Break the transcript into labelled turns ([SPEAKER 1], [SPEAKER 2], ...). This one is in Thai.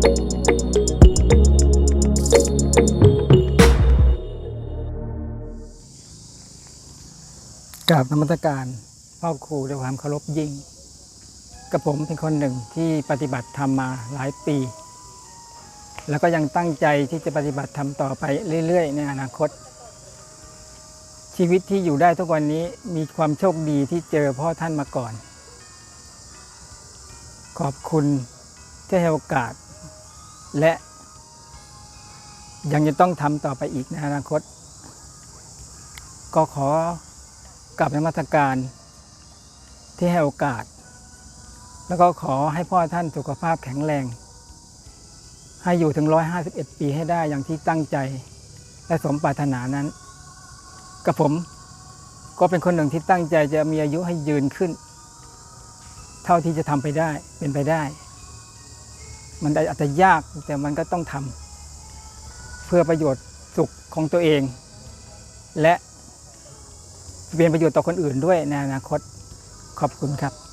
[SPEAKER 1] กราบนมัสการพ่อครูด้วยความเคารพยิ่งกับผมเป็นคนหนึ่งที่ปฏิบัติธรรมมาหลายปี แล้วก็ยังตั้งใจที่จะปฏิบัติธรรมต่อไปเรื่อย ๆ ในอนาคต ชีวิตที่อยู่ได้ทุกวันนี้มีความโชคดีที่เจอพ่อท่านมาก่อน ขอบคุณที่ให้โอกาส และยังจะต้องทำต่อไปอีกในอนาคต ก็ขอกลับในมาตรการที่ให้โอกาส แล้วก็ขอให้พ่อท่านสุขภาพแข็งแรง ให้อยู่ถึง 151 ปีให้ได้อย่างที่ตั้งใจ และสมปรารถนานั้น กับผมก็เป็นคนหนึ่งที่ตั้งใจจะมีอายุให้ยืนขึ้นเท่าที่จะทำไปได้เป็นไปได้ มันอาจจะยากแต่มันก็ต้องทำเพื่อประโยชน์สุขของตัวเอง และเป็นประโยชน์ต่อคนอื่นด้วยในอนาคตขอบคุณครับ